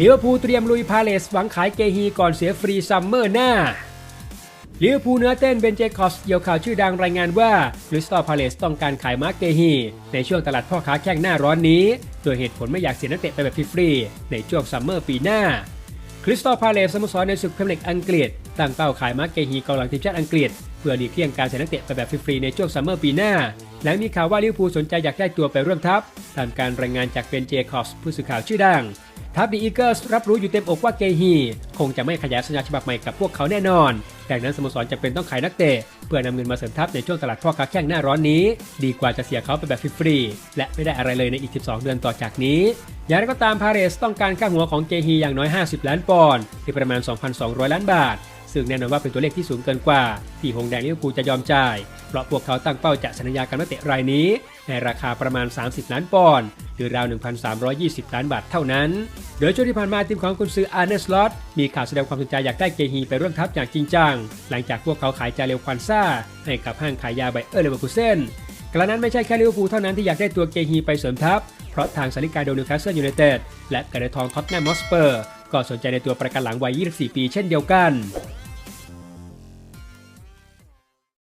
ลิเวอร์พูลเตรียมลุยพาเลสหวังขายเกฮีก่อนเสียฟรีซัมเมอร์หน้าลิเวอร์พูลเนื้อเต้นเบนเจคอสเกี่ยวข่าวชื่อดังรายงานว่าคริสตัลพาเลสต้องการขายมาร์กเกฮี ในช่วงตลาดพ่อค้าแข้งหน้าร้อนนี้ โดยเหตุผลไม่อยากเสียนักเตะไปแบบฟรีๆในช่วงซัมเมอร์ปีหน้าคริสตัลพาเลสสโมสรในศึกพรีเมียร์ลีกอังกฤษตั้งเป้าขายมาร์กเกฮีกองหลังทีมชาติอังกฤษ เพื่อหลีกเลี่ยงการเสียนักเตะไปแบบฟรีๆในช่วงซัมเมอร์ปีหน้า และมีข่าวว่าลิเวอร์พูลสนใจอยากได้ตัวไปร่วมทัพตามการรายงานจากเบนเจคอสผู้สื่อข่าวชื่อดัง ทัพดีอีเกิลส์รับรู้อยู่เต็มอกว่าเกฮี คงจะไม่ขยายสัญญาฉบับใหม่กับพวกเขาแน่นอน ดังนั้นสโมสรจะเป็นต้องขายนักเตะ เพื่อนำเงินมาเสริมทัพในช่วงตลาดพ่อค้าแข้งหน้าร้อนนี้ ดีกว่าจะเสียเขาไปแบบฟรีๆและไม่ได้อะไรเลยในอีก 12 เดือนต่อจากนี้ อย่างไรก็ตามพาเรสต้องการค่าหัวของเกฮีอย่างน้อย 50 ล้านปอนด์หรือประมาณ 2,200 ล้านบาท ซึ่งแน่นอนว่าเป็นตัวเลขที่สูงเกินกว่า ที่หงแดงลิเวอร์พูลจะยอมจ่าย เพราะพวกเขาตั้งเป้าจะสัญญากับนักเตะรายนี้ ในราคาประมาณ 30 ล้านปอนด์ หรือราว 1,320 ล้านบาทเท่านั้น โดยช่วงที่ผ่านมาทีมของกุนซืออาร์เนสลอตมีข่าวแสดงความสนใจอยากได้เกฮีไปร่วมทัพอย่างจริงจัง หลังจากพวกเขาขายจาเรลควันซ่าให้กับห้างขายยาไบเออร์เลเวอร์คูเซนกระนั้นไม่ใช่แค่ลิเวอร์พูลเท่านั้นที่อยากได้ตัวเกฮีไปเสริมทัพ เพราะทางสาริกาโดนิวคาสเซิลยูไนเต็ดและกระเดทองท็อตแนมมอสเปอร์ก็สนใจในตัวประกันหลังวัย 24 ปีเช่นเดียวกัน